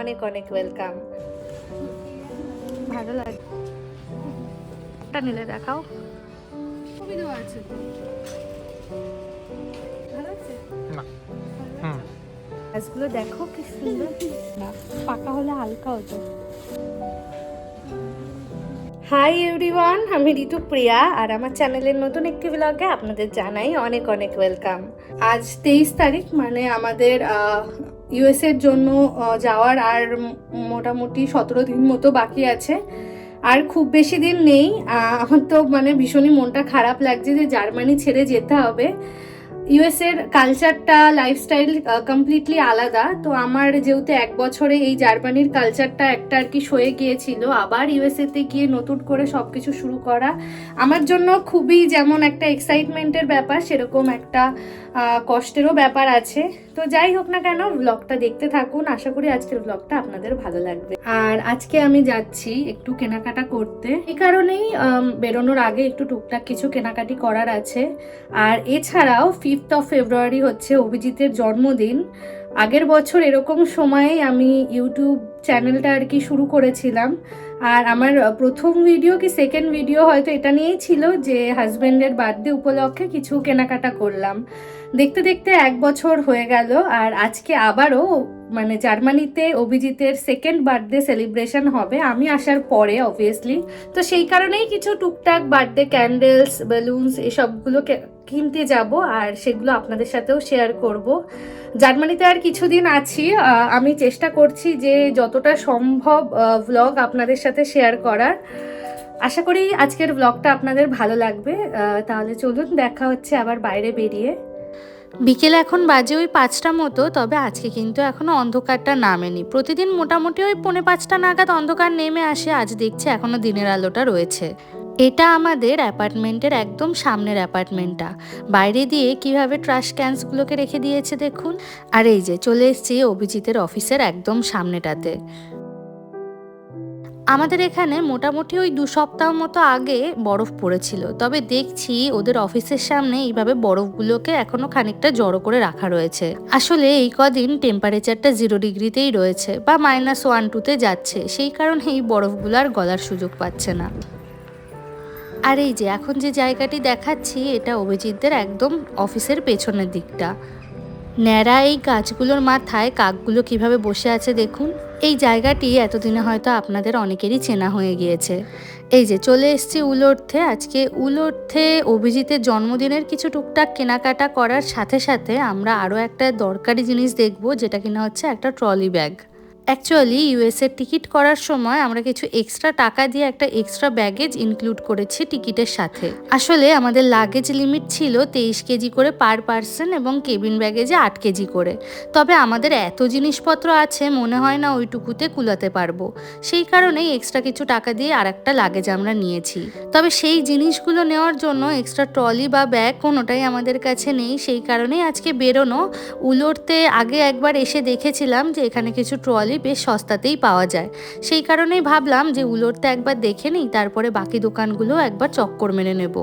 অনেক অনেক ওয়েলকাম ভালো লাগে। এটা নিলে দেখাও। ছবি দেওয়া আছে? গাছগুলো দেখো কি সুন্দর। না পাকা হলে হালকা হতো। হাই এভরিওয়ান আমি ঋতু প্রিয়া আর আমার চ্যানেলের নতুন একটি ব্লগে আপনাদের জানাই অনেক অনেক ওয়েলকাম আজ তেইশ তারিখ মানে আমাদের ইউএস এর জন্য যাওয়ার আর মোটামুটি সতেরো দিন মতো বাকি আছে। আর খুব বেশি দিন নেই। আমার তো মানে ভীষণই মনটা খারাপ লাগছে যে জার্মানি ছেড়ে যেতে হবে। ইউএস এর কালচারটা লাইফস্টাইল কমপ্লিটলি আলাদা। তো আমার যেহেতু এক বছরে এই জার্মানির কালচারটা একটা আর কি সয়ে গিয়েছিল, আবার ইউএসএ তে গিয়ে নতুন করে সব কিছু শুরু করা, আমার জন্য খুবই যেমন একটা এক্সাইটমেন্টের ব্যাপার, সেরকম একটা কষ্টেরও ব্যাপার আছে। তো যাই হোক না কেন ব্লগটা দেখতে থাকুন। আশা করি আজকের ব্লগটা আপনাদের ভালো লাগবে। আর আজকে আমি যাচ্ছি একটু কেনাকাটা করতে। এই কারণেই বেরোনোর আগে একটু টুকটাক কিছু কেনাকাটি করার আছে। আর এছাড়াও ফিফথ অফ ফেব্রুয়ারি হচ্ছে অভিজিতের জন্মদিন। আগের বছর এরকম সময়ে আমি ইউটিউব চ্যানেলটা আর কি শুরু করেছিলাম। আর আমার প্রথম ভিডিও কি সেকেন্ড ভিডিও হয়তো এটা নিয়েই ছিল যে হাজব্যান্ডের বার্থডে উপলক্ষে কিছু কেনাকাটা করলাম। দেখতে দেখতে এক বছর হয়ে গেল আর আজকে আবারও মানে জার্মানিতে অভিজিতের সেকেন্ড বার্থডে সেলিব্রেশন হবে, আমি আসার পরে অবভিয়াসলি তো সেই কারণেই কিছু টুকটাক বার্থডে ক্যান্ডেলস বেলুনস এসবগুলো কিনতে যাব আর সেগুলো আপনাদের সাথেও শেয়ার করব। জার্মানিতে আর কিছুদিন আছি আমি চেষ্টা করছি যে যতটা সম্ভব ভ্লগ আপনাদের সাথে শেয়ার করার। আশা করি আজকের ব্লগটা আপনাদের ভালো লাগবে। তাহলে চলুন, দেখা হচ্ছে আবার বাইরে বেরিয়ে। বিকেল এখন বাজে ওই পাঁচটা মতো, তবে আজকে কিন্তু এখনও অন্ধকারটা নামেনি। প্রতিদিন মোটামুটি ওই পৌনে পাঁচটা নাগাদ অন্ধকার নেমে আসে, আজ দেখছি এখনও দিনের আলোটা রয়েছে। এটা আমাদের অ্যাপার্টমেন্টের একদম সামনের অ্যাপার্টমেন্টটা। বাইরে দিয়ে কীভাবে ট্রাশ ক্যান্সগুলোকে রেখে দিয়েছে দেখুন। আর এই যে চলে এসেছি অভিজিতের অফিসের একদম সামনেটাতে। আমাদের এখানে মোটামুটি ওই দু সপ্তাহ মতো আগে বরফ পড়েছিল। তবে দেখছি ওদের অফিসের সামনে এইভাবে বরফগুলোকে এখনও খানিকটা জড়ো করে রাখা রয়েছে। আসলে এই কদিন টেম্পারেচারটা জিরো ডিগ্রিতেই রয়েছে বা মাইনাস ওয়ান টুতে যাচ্ছে। সেই কারণে এই বরফগুলো আর গলার সুযোগ পাচ্ছে না। আর এই যে এখন যে জায়গাটি দেখাচ্ছি, এটা অভিজিৎদের একদম অফিসের পেছনের দিকটা। ন্যাড়া এই গাছগুলোর মাথায় কাকগুলো কীভাবে বসে আছে দেখুন। এই জায়গাটি এতদিনে হয়তো আপনাদের অনেকেরই চেনা হয়ে গিয়েছে। এই যে চলে এসছি উলর্থে আজকে উলর্থে অভিজিতের জন্মদিনের কিছু টুকটাক কেনাকাটা করার সাথে সাথে আমরা আরও একটা দরকারি জিনিস দেখব, যেটা কিনা হচ্ছে একটা ট্রলি ব্যাগ। অ্যাকচুয়ালি ইউএসের টিকিট করার সময় আমরা কিছু এক্সট্রা টাকা দিয়ে একটা এক্সট্রা ব্যাগেজ ইনক্লুড করেছি টিকিটের সাথে। আসলে আমাদের লাগেজ লিমিট ছিল তেইশ কেজি করে পার পার্সন এবং কেবিন ব্যাগেজে আট কেজি করে। তবে আমাদের এত জিনিসপত্র আছে, মনে হয় না ওইটুকুতে কুলাতে পারব। সেই কারণেই এক্সট্রা কিছু টাকা দিয়ে আর একটা লাগেজ আমরা নিয়েছি। তবে সেই জিনিসগুলো নেওয়ার জন্য এক্সট্রা ট্রলি বা ব্যাগ কোনোটাই আমাদের কাছে নেই। সেই কারণেই আজকে বেরোনো। উলোরতে আগে একবার এসে দেখেছিলাম যে এখানে কিছু ট্রলি বেশ সস্তাতেই পাওয়া যায়। সেই কারণেই ভাবলাম যে উলোরতে একবার দেখে নিই, তারপরে বাকি দোকানগুলো একবার চক্কর মেরে নেব।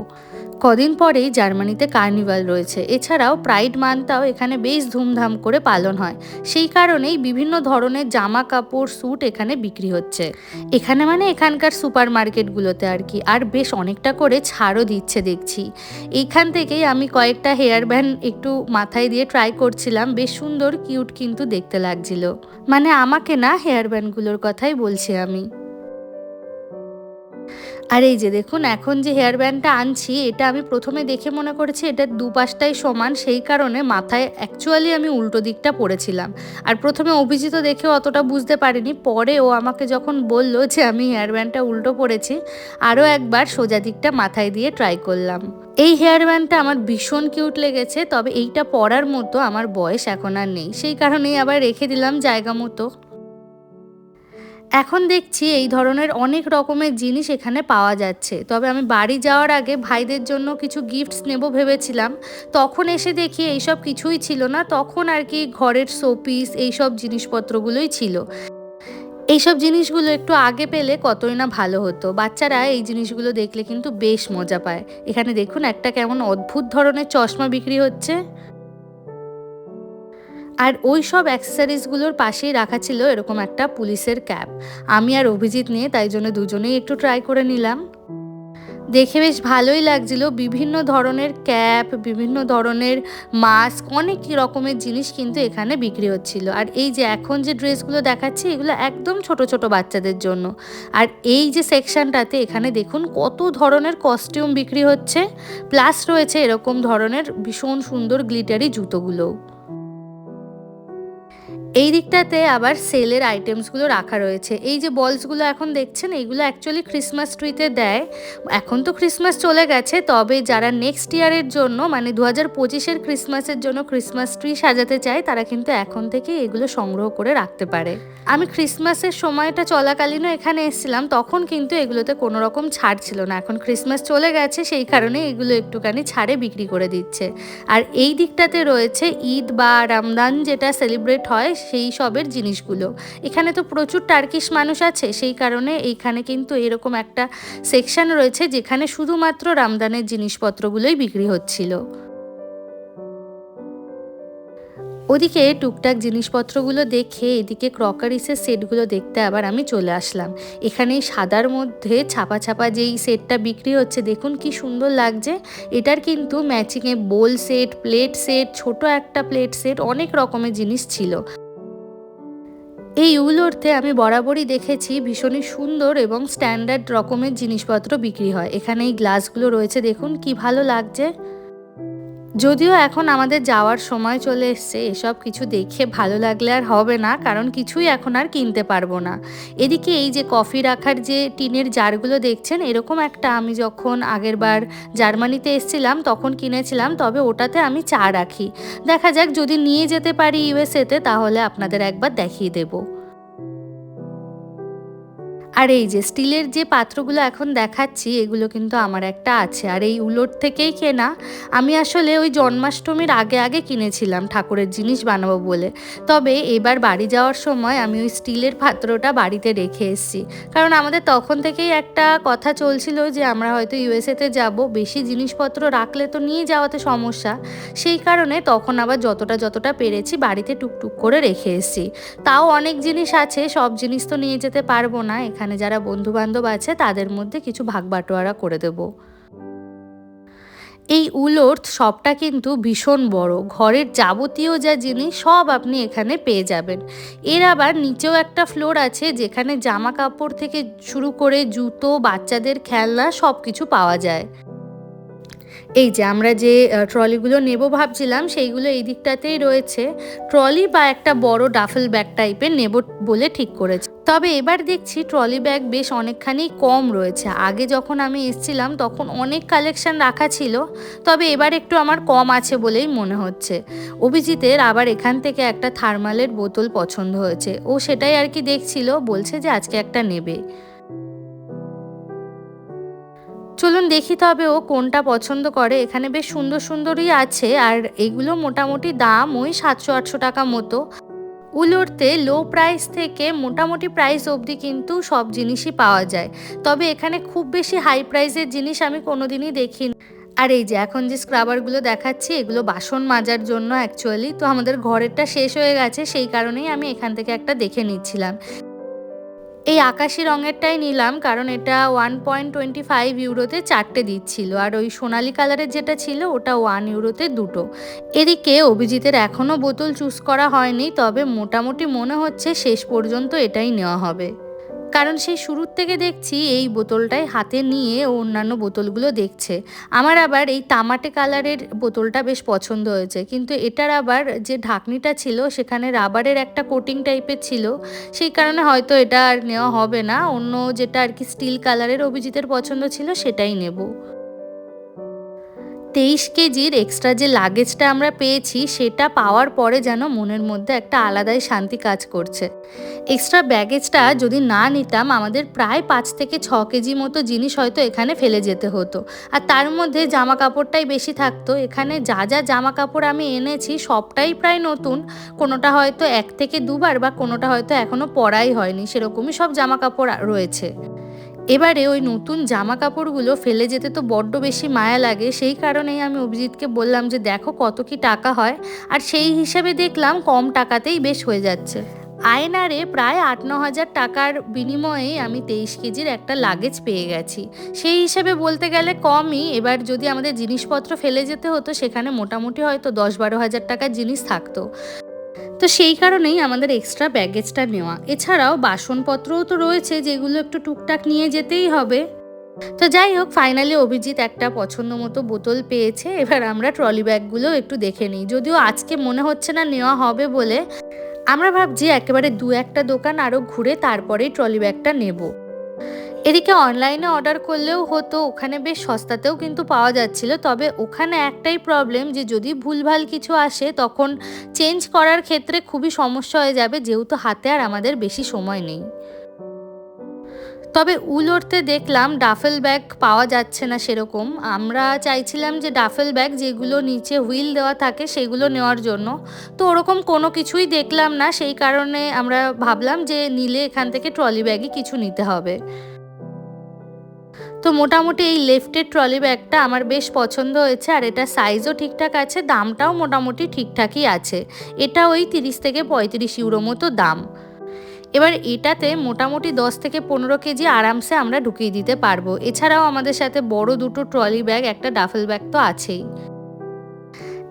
কদিন পরেই জার্মানিতে কার্নিভাল রয়েছে। এছাড়াও প্রাইড মান্থটাও এখানে বেশ ধুমধাম করে পালন হয়। সেই কারণেই বিভিন্ন ধরনের জামা কাপড় স্যুট এখানে বিক্রি হচ্ছে। এখানে মানে এখানকার সুপার মার্কেটগুলোতে আর কি। আর বেশ অনেকটা করে ছাড়ও দিচ্ছে দেখছি। এইখান থেকেই আমি কয়েকটা হেয়ার ব্যান্ড একটু মাথায় দিয়ে ট্রাই করছিলাম। বেশ সুন্দর, কিউট কিন্তু দেখতে লাগছিল। মানে আমাকে না হেয়ার ব্যান্ডগুলোর কথাই বলছি আমি। আর এই যে দেখুন, এখন যে হেয়ার ব্যান্ডটা আনছি, এটা আমি প্রথমে দেখে মনে করেছি এটা দুপাশটাই সমান, সেই কারণে মাথায় অ্যাকচুয়ালি আমি উল্টো দিকটা পড়েছিলাম আর প্রথমে অভিজিৎ দেখেও অতটা বুঝতে পারিনি, পরে ও আমাকে যখন বলল যে আমি হেয়ার ব্যান্ডটা উল্টো পড়েছি আরও একবার সোজা দিকটা মাথায় দিয়ে ট্রাই করলাম। এই হেয়ার ব্যান্ডটা আমার ভীষণ কিউট লেগেছে, তবে এইটা পরার মতো আমার বয়স এখন আর নেই, সেই কারণেই আবার রেখে দিলাম জায়গা মতো। এখন দেখছি এই ধরনের অনেক রকমের জিনিস এখানে পাওয়া যাচ্ছে। তবে আমি বাড়ি যাওয়ার আগে ভাইদের জন্য কিছু গিফটস নেব ভেবেছিলাম। তখন এসে দেখি এইসব কিছুই ছিল না। তখন আর কি ঘরের শোপিস এইসব জিনিসপত্রগুলোই ছিল। এইসব জিনিসগুলো একটু আগে পেলে কতই না ভালো হতো। বাচ্চারা এই জিনিসগুলো দেখলে কিন্তু বেশ মজা পায়। এখানে দেখুন একটা কেমন অদ্ভুত ধরনের চশমা বিক্রি হচ্ছে। আর ওই সব অ্যাক্সেসরিজগুলোর পাশেই রাখা ছিল এরকম একটা পুলিশের ক্যাপ। আমি আর অভিজিৎ নিয়ে তাই জন্য দুজনেই একটু ট্রাই করে নিলাম। দেখে বেশ ভালোই লাগছিল। বিভিন্ন ধরনের ক্যাপ, বিভিন্ন ধরনের মাস্ক অনেক রকমের জিনিস কিন্তু এখানে বিক্রি হচ্ছিল। আর এই যে এখন যে ড্রেসগুলো দেখাচ্ছি, এগুলো একদম ছোট ছোট বাচ্চাদের জন্য। আর এই যে সেকশনটাতে এখানে দেখুন কত ধরনের কস্টিউম বিক্রি হচ্ছে। প্লাস রয়েছে এরকম ধরনের ভীষণ সুন্দর গ্লিটারি জুতোগুলোও। এই দিকটাতে আবার সেলের আইটেমসগুলো রাখা রয়েছে। এই যে বলসগুলো এখন দেখছেন এইগুলো অ্যাকচুয়ালি ক্রিসমাস ট্রিতে দেয়। এখন তো ক্রিসমাস চলে গেছে, তবে যারা নেক্সট ইয়ারের জন্য মানে দু হাজার পঁচিশের ক্রিসমাসের জন্য ক্রিসমাস ট্রি সাজাতে চায়, তারা কিন্তু এখন থেকে এগুলো সংগ্রহ করে রাখতে পারে। আমি ক্রিসমাসের সময়টা চলাকালীনও এখানে এসেছিলাম, তখন কিন্তু এগুলোতে কোনো রকম ছাড় ছিল না। এখন ক্রিসমাস চলে গেছে, সেই কারণে এগুলো একটুখানি ছাড়ে বিক্রি করে দিচ্ছে। আর এই দিকটাতে রয়েছে ঈদ বা রমদান যেটা সেলিব্রেট হয় সেই সবের জিনিসগুলো। এখানে তো প্রচুর টার্কিশ মানুষ আছে, সেই কারণে এইখানে কিন্তু এরকম একটা সেকশন রয়েছে যেখানে শুধুমাত্র রামদানের জিনিসপত্রগুলোই বিক্রি হচ্ছিল। ওদিকে টুকটাক জিনিসপত্রগুলো দেখে এদিকে ক্রকারিসের সেটগুলো দেখতে আবার আমি চলে আসলাম। এখানে সাদার মধ্যে ছাপা ছাপা যেই সেটটা বিক্রি হচ্ছে, দেখুন কি সুন্দর লাগছে। এটার কিন্তু ম্যাচিংয়ে বোল সেট প্লেট সেট ছোট একটা প্লেট সেট অনেক রকমের জিনিস ছিল। এই ইউলোরতে আমি বরাবরই দেখেছি ভীষণই সুন্দর এবং স্ট্যান্ডার্ড রকমের জিনিসপত্র বিক্রি হয়। এখানে এই গ্লাসগুলো রয়েছে, দেখুন কি ভালো লাগছে। যদিও এখন আমাদের যাওয়ার সময় চলে এসছে, এসব কিছু দেখে ভালো লাগলে আর হবে না, কারণ কিছুই এখন আর কিনতে পারব না। এদিকে এই যে কফি রাখার যে টিনের জারগুলো দেখছেন, এরকম একটা আমি যখন আগেরবার জার্মানিতে এসেছিলাম, তখন কিনেছিলাম, তবে ওটাতে আমি চা রাখি। দেখা যাক যদি নিয়ে যেতে পারি ইউএসএতে, তাহলে আপনাদের একবার দেখিয়ে দেবো। আর এই যে স্টিলের যে পাত্রগুলো এখন দেখাচ্ছি, এগুলো কিন্তু আমার একটা আছে। আর এই উলোর থেকেই কেনা। আমি আসলে ওই জন্মাষ্টমীর আগে আগে কিনেছিলাম ঠাকুরের জিনিস বানাবো বলে। তবে এবার বাড়ি যাওয়ার সময় আমি ওই স্টিলের পাত্রটা বাড়িতে রেখে এসেছি। কারণ আমাদের তখন থেকেই একটা কথা চলছিল যে, আমরা হয়তো ইউএসএতে যাব, বেশি জিনিসপত্র রাখলে তো নিয়ে যাওয়াতে সমস্যা। সেই কারণে তখন আবার যতটা যতটা পেরেছি বাড়িতে টুকটুক করে রেখে এসেছি। তাও অনেক জিনিস আছে, সব জিনিস তো নিয়ে যেতে পারব না। এখানে যারা বন্ধু বান্ধব আছে, তাদের মধ্যে কিছু ভাগ বাটোয়ারা করে দেব। এই উলোর্থ সবটা কিন্তু ভীষণ বড়। ঘরের যাবতীয় যা জিনিস, সব আপনি এখানে পেয়ে যাবেন। এর আবার নিচেও একটা ফ্লোর আছে, যেখানে জামা কাপড় থেকে শুরু করে জুতো, বাচ্চাদের খেলনা সব কিছু পাওয়া যায়। এই যে আমরা যে ট্রলিগুলো নেব ভাবছিলাম, সেইগুলো এই দিকটাতেই রয়েছে। ট্রলি বা একটা বড় ডাফেল ব্যাগ টাইপের নেব বলে ঠিক করেছে। তবে এবার দেখছি ট্রলি ব্যাগ বেশ অনেকখানি কম রয়েছে। আগে যখন আমি এসছিলাম, তখন অনেক কালেকশন রাখা ছিল, তবে এবার একটু আমার কম আছে বলেই মনে হচ্ছে। অভিজিতের আবার এখান থেকে একটা থার্মালের বোতল পছন্দ হয়েছে। ও সেটাই আর কি দেখছিল, বলছে যে আজকে একটা নেবে। চলুন দেখি তবে ও কোনটা পছন্দ করে। এখানে বেশ সুন্দর সুন্দরই আছে, আর এগুলো মোটামুটি দাম ওই সাতশো আটশো টাকা মতো। উলোরতে লো প্রাইস থেকে মোটামুটি প্রাইস অবধি কিন্তু সব জিনিসই পাওয়া যায়। তবে এখানে খুব বেশি হাই প্রাইসের জিনিস আমি কোনোদিনই দেখিনি। আর এই যে এখন যে স্ক্রাবারগুলো দেখাচ্ছি, এগুলো বাসন মাজার জন্য অ্যাকচুয়ালি তো আমাদের ঘরেরটা শেষ হয়ে গেছে, সেই কারণেই আমি এখান থেকে একটা দেখে নিচ্ছিলাম। এই আকাশি রঙেরটাই নিলাম, কারণ এটা ওয়ান পয়েন্ট টোয়েন্টি ফাইভ ইউরোতে চারটে দিচ্ছিল আর ওই সোনালি কালারের যেটা ছিল ওটা ওয়ান ইউরোতে দুটো। এদিকে অভিজিতের এখনও বোতল চুজ করা হয়নি, তবে মোটামুটি মনে হচ্ছে শেষ পর্যন্ত এটাই নেওয়া হবে। কারণ সেই শুরুর থেকে দেখছি এই বোতলটাই হাতে নিয়ে ও অন্যান্য বোতলগুলো দেখছে। আমার আবার এই তামাটে কালারের বোতলটা বেশ পছন্দ হয়েছে। কিন্তু এটার আবার যে ঢাকনিটা ছিল, সেখানে রাবারের একটা কোটিং টাইপের ছিল। সেই কারণে হয়তো এটা আর নেওয়া হবে না। অন্য যেটা আর কি স্টিল কালারের অভিজিতের পছন্দ ছিল, সেটাই নেব। তেইশ কেজির এক্সট্রা যে লাগেজটা আমরা পেয়েছি, সেটা পাওয়ার পরে যেন মনের মধ্যে একটা আলাদাই শান্তি কাজ করছে। এক্সট্রা ব্যাগেজটা যদি না নিতাম, আমাদের প্রায় পাঁচ থেকে ছ কেজি মতো জিনিস হয়তো এখানে ফেলে যেতে হতো। আর তার মধ্যে জামা কাপড়টাই বেশি থাকতো। এখানে যা যা জামা কাপড় আমি এনেছি, সবটাই প্রায় নতুন। কোনোটা হয়তো এক থেকে দুবার বা কোনোটা হয়তো এখনও পরাই হয়নি। সেরকমই সব জামা কাপড় রয়েছে। এবারে ওই নতুন জামা কাপড়গুলো ফেলে যেতে তো বড্ড বেশি মায়া লাগে। সেই কারণেই আমি অভিজিৎকে বললাম যে, দেখো কত কি টাকা হয়। আর সেই হিসাবে দেখলাম কম টাকাতেই বেশ হয়ে যাচ্ছে। আয়নারে প্রায় আট ন হাজার টাকার বিনিময়ে আমি তেইশ কেজির একটা লাগেজ পেয়ে গেছি। সেই হিসেবে বলতে গেলে কমই। এবার যদি আমাদের জিনিসপত্র ফেলে যেতে হতো, সেখানে মোটামুটি হয়তো দশ বারো হাজার টাকার জিনিস থাকতো। তো সেই কারণেই আমাদের এক্সট্রা ব্যাগেজটা নেওয়া। এছাড়াও বাসনপত্রও তো রয়েছে, যেগুলো একটু টুকটাক নিয়ে যেতেই হবে। তো যাই হোক ফাইনালি অভিজিৎ একটা পছন্দ মতো বোতল পেয়েছে, এবার আমরা ট্রলি ব্যাগগুলো একটু দেখে নিই। যদিও আজকে মনে হচ্ছে না নেওয়া হবে বলে, আমরা ভাবছি একেবারে দু একটা দোকান আরও ঘুরে তারপরেই ট্রলি ব্যাগটা নেব। এদিকে অনলাইনে অর্ডার করলেও হতো, ওখানে বেশ সস্তাতেও কিন্তু পাওয়া যাচ্ছিল। তবে ওখানে একটাই প্রবলেম যে, যদি ভুলভাল কিছু আসে, তখন চেঞ্জ করার ক্ষেত্রে খুবই সমস্যা হয়ে যাবে, যেহেতু হাতে আর আমাদের বেশি সময় নেই। তবে উল উলোরতে দেখলাম ডাফেল ব্যাগ পাওয়া যাচ্ছে না সেরকম। আমরা চাইছিলাম যে ডাফেল ব্যাগ যেগুলো নিচে হুইল দেওয়া থাকে, সেগুলো নেওয়ার জন্য। তো ওরকম কোনো কিছুই দেখলাম না, সেই কারণে আমরা ভাবলাম যে, নিলে এখান থেকে ট্রলি ব্যাগই কিছু নিতে হবে। তো মোটামুটি এই লেফটের ট্রলি ব্যাগটা আমার বেশ পছন্দ হয়েছে, আর এটা সাইজও ঠিকঠাক আছে, দামটাও মোটামুটি ঠিকঠাকই আছে। এটা ওই তিরিশ থেকে পঁয়ত্রিশ ইউরো মতো দাম। এবার এটাতে মোটামুটি দশ থেকে পনেরো কেজি আরামসে আমরা ঢুকিয়ে দিতে পারব। এছাড়াও আমাদের সাথে বড় দুটো ট্রলি ব্যাগ একটা ডাফেল ব্যাগ তো আছেই।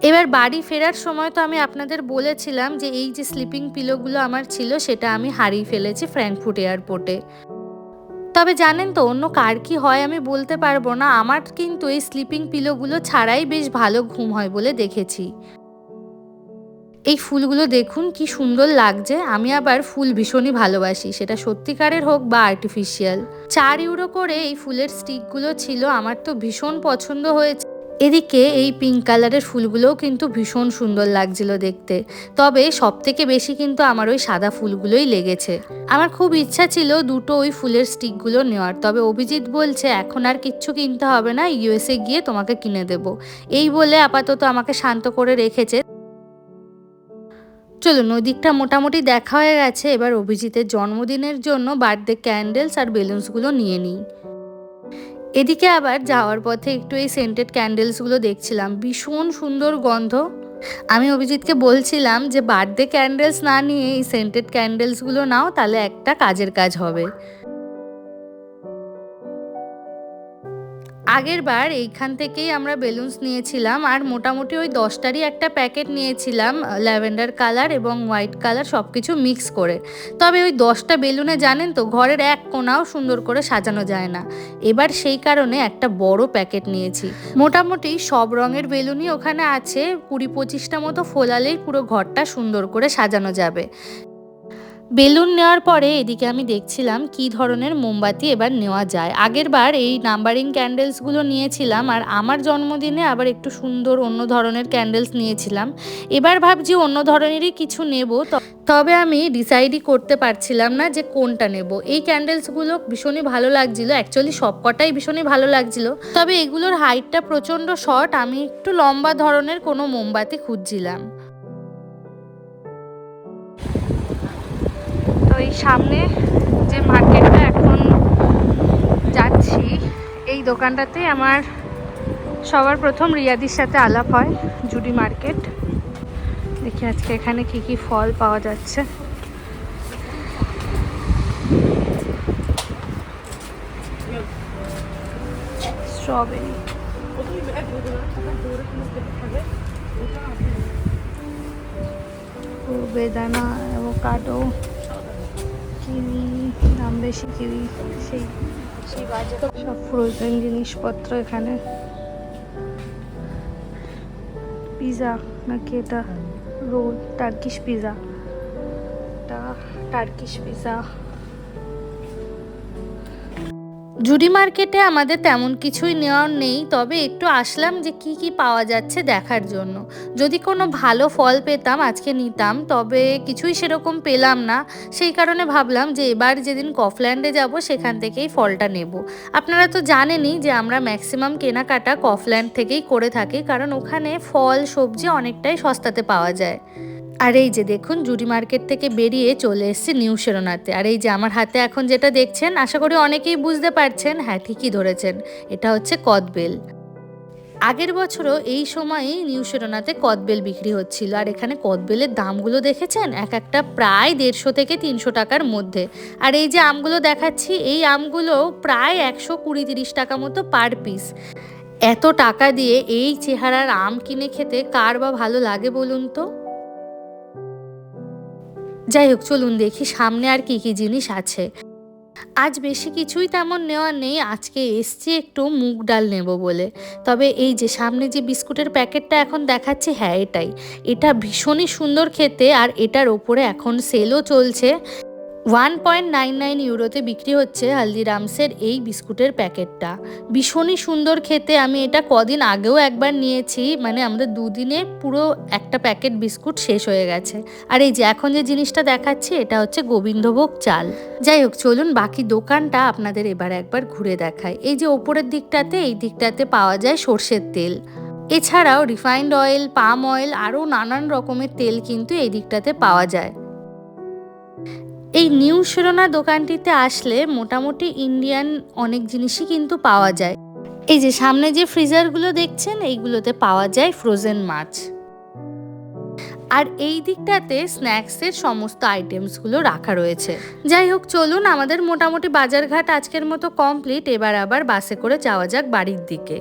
এবার বাড়ি ফেরার সময় তো আমি আপনাদের বলেছিলাম যে এই যে স্লিপিং পিলোগুলো আমার ছিল, সেটা আমি হারিয়ে ফেলেছি ফ্র্যাঙ্কফুট এয়ারপোর্টে তবে জানেন তো, অন্য কার কি হয় আমি বলতে পারব না। আমার কিন্তু এই স্লিপিং পিলোগুলো ছাড়াই বেশ ভালো ঘুম হয় বলে দেখেছি। এই ফুলগুলো দেখুন, কি সুন্দর লাগছে। আমি আবার ফুল ভীষণই ভালোবাসি, সেটা সত্যিকারের হোক বা আর্টিফিশিয়াল চার ইউরো করে এই ফুলের স্টিকগুলো ছিল, আমার তো ভীষণ পছন্দ হয়েছে। এদিকে এই পিঙ্ক কালারের ফুলগুলোও কিন্তু ভীষণ সুন্দর লাগছিল দেখতে। তবে সব থেকে বেশি কিন্তু আমার ওই সাদা ফুলগুলোই লেগেছে। আমার খুব ইচ্ছা ছিল দুটো ওই ফুলের স্টিকগুলো নেওয়ার, তবে অভিজিৎ বলছে, এখন আর কিচ্ছু কিনতে হবে না ইউএসএ গিয়ে তোমাকে কিনে দেব। এই বলে আপাতত আমাকে শান্ত করে রেখেছে। চলুন ওদিকটা মোটামুটি দেখা হয়ে গেছে। এবার অভিজিতের জন্মদিনের জন্য বার্থডে ক্যান্ডেলস আর বেলুনসগুলো নিয়ে নিই। এদিকে আবার যাওয়ার পথে একটু এই সেন্টেড ক্যান্ডেলসগুলো দেখছিলাম। ভীষণ সুন্দর গন্ধ। আমি অভিজিৎকে বলছিলাম যে, বার্থডে ক্যান্ডেলস না নিয়ে এই সেন্টেড ক্যান্ডেলসগুলো নাও, তাহলে একটা কাজের কাজ হবে। আগের বার এইখান থেকেই আমরা বেলুনস নিয়েছিলাম আর মোটামুটি ওই দশটারই একটা প্যাকেট নিয়েছিলাম ল্যাভেন্ডার কালার এবং হোয়াইট কালার সব কিছু মিক্স করে। তবে ওই দশটা বেলুনে জানেন তো, ঘরের এক কোনাও সুন্দর করে সাজানো যায় না। এবার সেই কারণে একটা বড় প্যাকেট নিয়েছি। মোটামুটি সব রঙের বেলুনই ওখানে আছে, কুড়ি পঁচিশটা মতো ফোলালেই পুরো ঘরটা সুন্দর করে সাজানো যাবে। বেলুন নেওয়ার পরে এদিকে আমি দেখছিলাম কি ধরনের মোমবাতি এবার নেওয়া যায়। আগের বার এই নাম্বারিং ক্যান্ডেলসগুলো নিয়েছিলাম আর আমার জন্মদিনে আবার একটু সুন্দর অন্য ধরনের ক্যান্ডেলস নিয়েছিলাম। এবার ভাবছি অন্য ধরনেরই কিছু নেব তবে আমি ডিসাইডই করতে পারছিলাম না যে কোনটা নেব। এই ক্যান্ডেলসগুলো ভীষণই ভালো লাগছিল, অ্যাকচুয়ালি সবকটাই ভীষণই ভালো লাগছিল। তবে এগুলোর হাইটটা প্রচণ্ড শর্ট, আমি একটু লম্বা ধরনের কোনো মোমবাতি খুঁজছিলাম। এই সামনে যে মার্কেটটা এখন যাচ্ছি, এই দোকানটাতে আমার সবার প্রথম রিয়াদির সাথে আলাপ হয়, জুডি মার্কেট। দেখি আজকে এখানে কি কি ফল পাওয়া যাচ্ছে। স্ট্রবেরি। বেদানা, অ্যাভোকাডো। কিউই দাম বেশি কিনি, সেই সেই বাজার সব ফ্রোজেন জিনিসপত্র এখানে। পিজা নাকি এটা? Roll Turkish pizza. Turkish pizza জুডি মার্কেটে আমাদের তেমন কিছুই নেওয়ার নেই, তবে একটু আসলাম যে কি কি পাওয়া যাচ্ছে দেখার জন্য। যদি কোনো ভালো ফল পেতাম, আজকে নিতাম, তবে কিছুই সেরকম পেলাম না। সেই কারণে ভাবলাম যে এবার যেদিন কফল্যান্ডে যাব, সেখান থেকেই ফলটা নেব। আপনারা তো জানেনই যে আমরা ম্যাক্সিমাম কেনাকাটা কফল্যান্ড থেকেই করে থাকি, কারণ ওখানে ফল, সবজি অনেকটাই সস্তাতে পাওয়া যায়। আর এই যে দেখুন, জুডি মার্কেট থেকে বেরিয়ে চলে এসেছে নিউ শেরোনাতে। আর এই যে আমার হাতে এখন যেটা দেখছেন, আশা করি অনেকেই বুঝতে পারছেন হ্যাঁ ঠিকই ধরেছেন, এটা হচ্ছে কদবেল। আগের বছরও এই সময়ই নিউ শেরোনাতে কদবেল বিক্রি হচ্ছিল। আর এখানে কদবেলের দামগুলো দেখেছেন? এক একটা প্রায় দেড়শো থেকে তিনশো টাকার মধ্যে। আর এই যে আমগুলো দেখাচ্ছি, এই আমগুলো প্রায় একশো কুড়ি তিরিশ টাকা মতো পার পিস। এত টাকা দিয়ে এই চেহারার আম কিনে খেতে কার বা ভালো লাগে বলুন তো? যাই হোক, চলুন দেখি সামনে আর কি কি জিনিস আছে। আজ বেশি কিছুই তেমন নেওয়া নেই, আজকে এসছি একটু মুগ ডাল নেব বলে। তবে এই যে সামনে যে বিস্কুটের প্যাকেটটা এখন দেখাচ্ছে হ্যাঁ এটাই। এটা ভীষণই সুন্দর খেতে, আর এটার ওপরে এখন সেলও চলছে। ওয়ান পয়েন্ট নাইন নাইন ইউরোতে বিক্রি হচ্ছে হালদিরামসের এই বিস্কুটের প্যাকেটটা। ভীষণই সুন্দর খেতে। আমি এটা কদিন আগেও একবার নিয়েছি। মানে আমাদের দুদিনে পুরো একটা প্যাকেট বিস্কুট শেষ হয়ে গেছে। আর এই যে এখন যে জিনিসটা দেখাচ্ছি, এটা হচ্ছে গোবিন্দভোগ চাল। যাই হোক, চলুন বাকি দোকানটা আপনাদের এবার একবার ঘুরে দেখায় এই যে ওপরের দিকটাতে, এই দিকটাতে পাওয়া যায় সর্ষের তেল। এছাড়াও রিফাইন্ড অয়েল, পাম অয়েল, আরও নানান রকমের তেল কিন্তু এই দিকটাতে পাওয়া যায়। এই নিউ শিরোনা দোকানটিতে আসলে মোটামুটি ইন্ডিয়ান অনেক জিনিসই কিন্তু পাওয়া যায়। এই যে সামনে যে ফ্রিজারগুলো দেখছেন, এইগুলোতে পাওয়া যায় ফ্রোজেন মাছ। আর এই দিকটাতে স্ন্যাক্সের সমস্ত আইটেমসগুলো রাখা রয়েছে। যাই হোক, চলুন আমাদের মোটামুটি বাজারঘাট আজকের মতো কমপ্লিট এবার আবার বাসে করে যাওয়া যাক বাড়ির দিকে।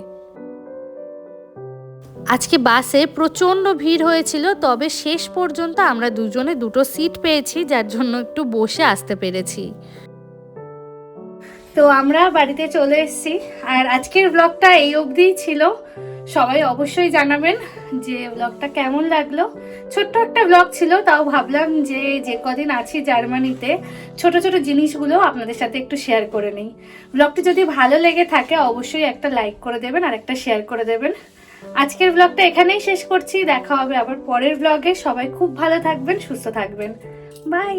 আজকে বাসে প্রচণ্ড ভিড় হয়েছিল, তবে শেষ পর্যন্ত আমরা দুজনে দুটো সিট পেয়েছি, যার জন্য একটু বসে আসতে পেরেছি। তো আমরা বাড়িতে চলে এসেছি, আর আজকের ব্লগটা এই অবধিই ছিল। সবাই অবশ্যই জানাবেন যে ব্লগটা কেমন লাগল। ছোট্ট একটা ব্লগ ছিল, তাও ভাবলাম যে যে কদিন আছি জার্মানিতে, ছোট ছোট জিনিসগুলো আপনাদের সাথে একটু শেয়ার করে নিই। ব্লগটি যদি ভালো লেগে থাকে, অবশ্যই একটা লাইক করে দেবেন আর একটা শেয়ার করে দেবেন। আজকের ব্লগটা এখানেই শেষ করছি। দেখা হবে আবার পরের ব্লগে সবাই খুব ভালো থাকবেন, সুস্থ থাকবেন। বাই